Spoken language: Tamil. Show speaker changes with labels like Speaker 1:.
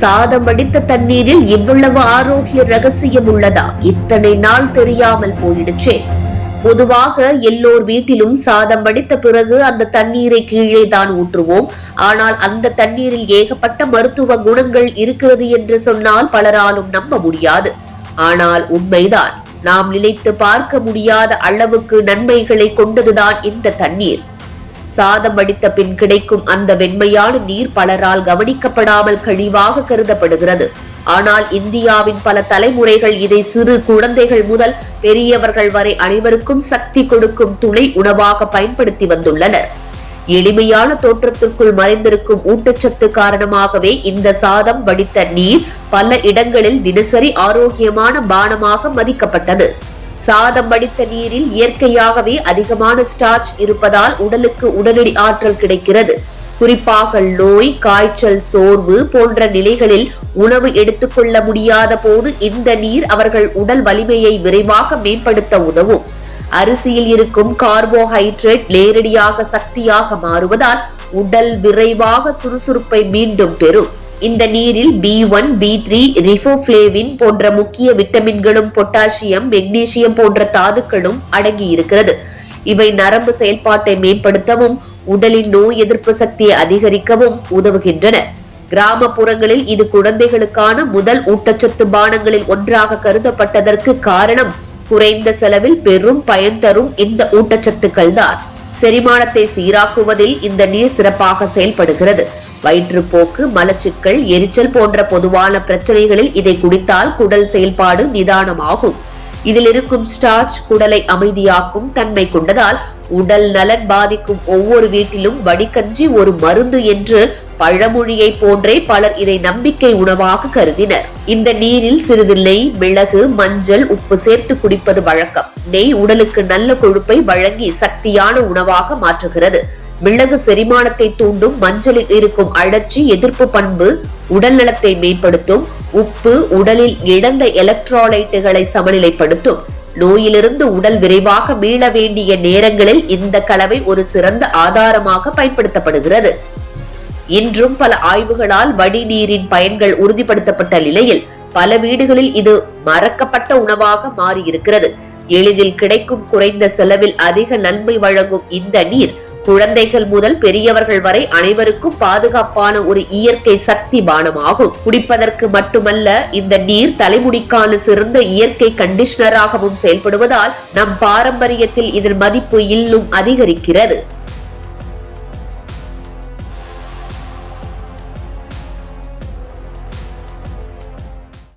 Speaker 1: சாதம் அடித்த தண்ணீரில் இவ்வளவு ஆரோக்கிய ரகசியம் உள்ளதா? இத்தனை நாள் தெரியாமல் போயிடுச்சே. பொதுவாக எல்லோர் வீட்டிலும் சாதம் வடித்த பிறகு அந்த தண்ணீரை கீழே தான் ஊற்றுவோம். ஆனால் அந்த தண்ணீரில் ஏகப்பட்ட மருத்துவ குணங்கள் இருக்கிறது என்று சொன்னால் பலராலும் நம்ப முடியாது. ஆனால் உண்மைதான். நாம் நினைத்து பார்க்க முடியாத அளவுக்கு நன்மைகளை கொண்டதுதான் இந்த தண்ணீர். சாதம் வடித்த பின் கிடைக்கும் அந்த வெண்மையான நீர் பலரால் கவனிக்கப்படாமல் கழிவாக கருதப்படுகிறது. ஆனால் இந்தியாவின் பல தலைமுறைகள் இதை சிறு குழந்தைகள் முதல் பெரியவர்கள் வரை அனைவருக்கும் சக்தி கொடுக்கும் துணை உணவாக பயன்படுத்தி வந்துள்ளனர். எளிமையான தோற்றத்திற்குள் மறைந்திருக்கும் ஊட்டச்சத்து காரணமாகவே இந்த சாதம் வடித்த நீர் பல இடங்களில் தினசரி ஆரோக்கியமான பானமாக மதிக்கப்பட்டது. சாதம் வடித்த நீரில் இயற்கையாகவே அதிகமான ஸ்டார்ச் இருப்பதால் உடலுக்கு உடனடி ஆற்றல் கிடைக்கிறது. குறிப்பாக நோய் காய்ச்சல் சோர்வு போன்ற நிலைகளில் உணவு எடுத்துக்கொள்ள முடியாத போது இந்த நீர் அவர்கள் உடல் வலிமையை விரைவாக மேம்படுத்த உதவும். அரிசியில் இருக்கும் கார்போஹைட்ரேட் நேரடியாக சக்தியாக மாறுவதால் உடல் விரைவாக சுறுசுறுப்பை மீண்டும் பெறும். இந்த நீரில் B one B three riboflavin போன்ற முக்கிய விட்டமின்களும் பொட்டாசியம் மெக்னீசியம் போன்ற தாதுக்களும் அடங்கி இருக்கிறது இவை நரம்பு செயல்பாட்டை மேம்படுத்தவும் உடலின் நோய் எதிர்ப்பு சக்தியை அதிகரிக்கவும் உதவுகின்றன. கிராமப்புறங்களில் இது குழந்தைகளுக்கான முதல் ஊட்டச்சத்து பானங்களில் ஒன்றாக கருதப்பட்டதற்கு காரணம் குறைந்த செலவில் பெரும் பயன் தரும் இந்த ஊட்டச்சத்துக்கள் தான் செரிமானத்தை சீராக்குவதில் இந்த நீர் சிறப்பாக செயல்படுகிறது. வயிற்றுப்போக்கு மலச்சிக்கல் எரிச்சல் போன்ற பொதுவான பிரச்சனைகளில் இதை குடித்தால் குடல் செயல்பாடு நிதானமாகும். இதில் இருக்கும் ஸ்டார்ச் குடலை அமைதியாக்கும் தன்மை கொண்டதால் உடல் நலன் பாதிக்கும் ஒவ்வொரு வீட்டிலும் வடிகஞ்சி ஒரு மருந்து என்று பழமொழியை போன்றே பலர் இதை நம்பிக்கை உணவாக கருதினர். இந்த நீரில் சிறிது நெய் மிளகு மஞ்சள் உப்பு சேர்த்து குடிப்பது வழக்கம். நெய் உடலுக்கு நல்ல கொழுப்பை வழங்கி சக்தியான உணவாக மாற்றுகிறது. மிளகு செரிமானத்தை தூண்டும் மஞ்சளில் இருக்கும் அழற்சி எதிர்ப்பு பண்பு உடல் நலத்தை மேம்படுத்தும். உப்பு உடலில் இழந்த எலக்ட்ரோலைட்டுகளை சமநிலைப்படுத்தும். நோயிலிருந்து உடல் விரைவாக மீள வேண்டிய நேரங்களில் இந்த கலவை ஒரு சிறந்த ஆதாரமாக பயன்படுத்தப்படுகிறது. இன்றும் பல ஆய்வுகளால் வடிநீரின் பயன்கள் உறுதிப்படுத்தப்பட்ட நிலையில் பல வீடுகளில் இது மறக்கப்பட்ட உணவாக மாறியிருக்கிறது. எளிதில் கிடைக்கும் குறைந்த செலவில் அதிக நன்மை வழங்கும் இந்த நீர் குழந்தைகள் முதல் பெரியவர்கள் வரை அனைவருக்கும் பாதுகாப்பான ஒரு இயற்கை சக்தி பானமாகும். குடிப்பதற்கு மட்டுமல்ல இந்த நீர் தலைமுடிக்கான சிறந்த இயற்கை கண்டிஷனராகவும் செயல்படுவதால் நம் பாரம்பரியத்தில் இதன் மதிப்பு இன்னும் அதிகரிக்கிறது.